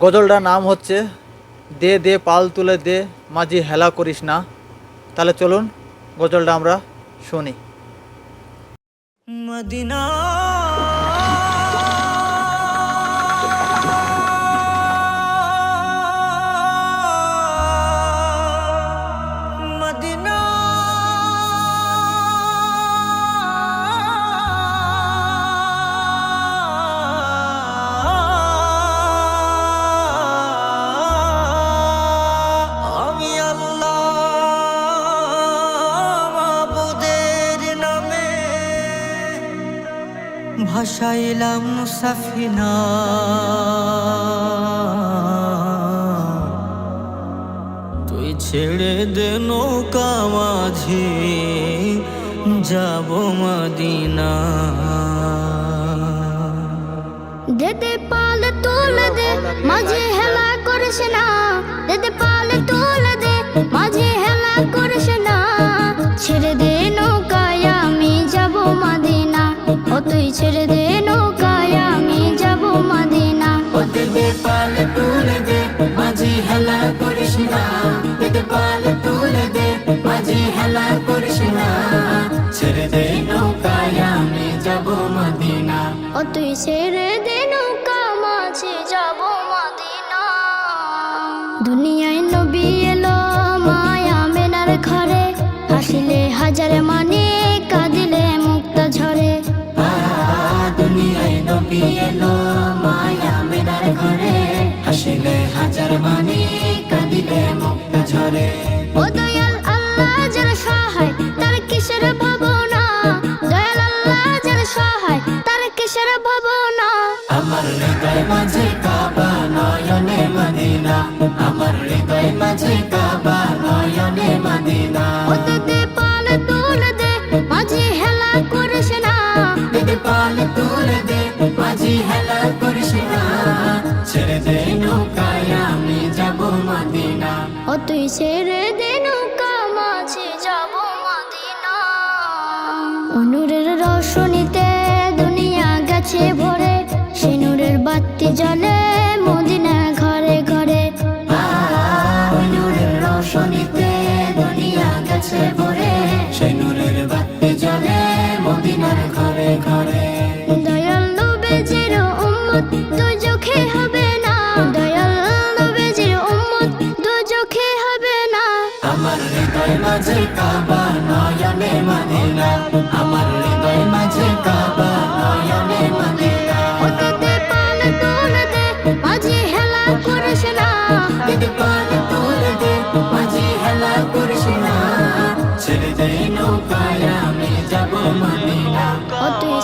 গজলটার নাম হচ্ছে, দে দে, পাল তুলে দে, মাঝি হেলা করিস না। তাহলে চলুন গজলটা আমরা শুনি। মদিনা ভাসাইলাম সাফিনা তুই ছেড়ে দে নৌকা মাঝি, যাব মদিনা। দেদে পালে তোলে দে, মাঝে হেলা করিস না। দেদে পালে মদিনা। ও তুই ছেড়ে দে নৌকা মাঝে যাব মাদিনা। দুনিয়ায় নবী এলো মায়া মেনার ঘরে। হাসিলে হাজার মানে কাঁদিলে মুক্ত ঝরে। দুনিয়ায় নবী এলো মায়া মেনার ঘরে। হাসিলে হাজার মানি কিসের ভাবনা। আমার হৃদয় মাঝে কাবা নয়নে মদিনা। আমার হৃদয় মাঝে কাবা নয়নে মদিনা। ও দে পাল তুলে দে মাঝে হেলা করিস না। দিদি পাল তুলে দে মাঝি হেলা করিস না। ছেড়ে দে নৌকায় আমি যাব মদিনা। ও তুই ছেড়ে দে গেছে ভরে সে নূরের বাতি জ্বলে মদিনা ঘরে ঘরে। নূরের রোশনীতে দুনিয়া গেছে ভরে সেই নূরের বাতি জ্বলে মদিনার ঘরে ঘরে। দয়াল নবেজির উম্মত হবে না। দয়াল নবেজির উম্মত হবে না। আমার হৃদয় মাঝে কাবা দে হেলা করিস না ছেড়ে দে নৌকায় আমি যাব মদিনা ও তুই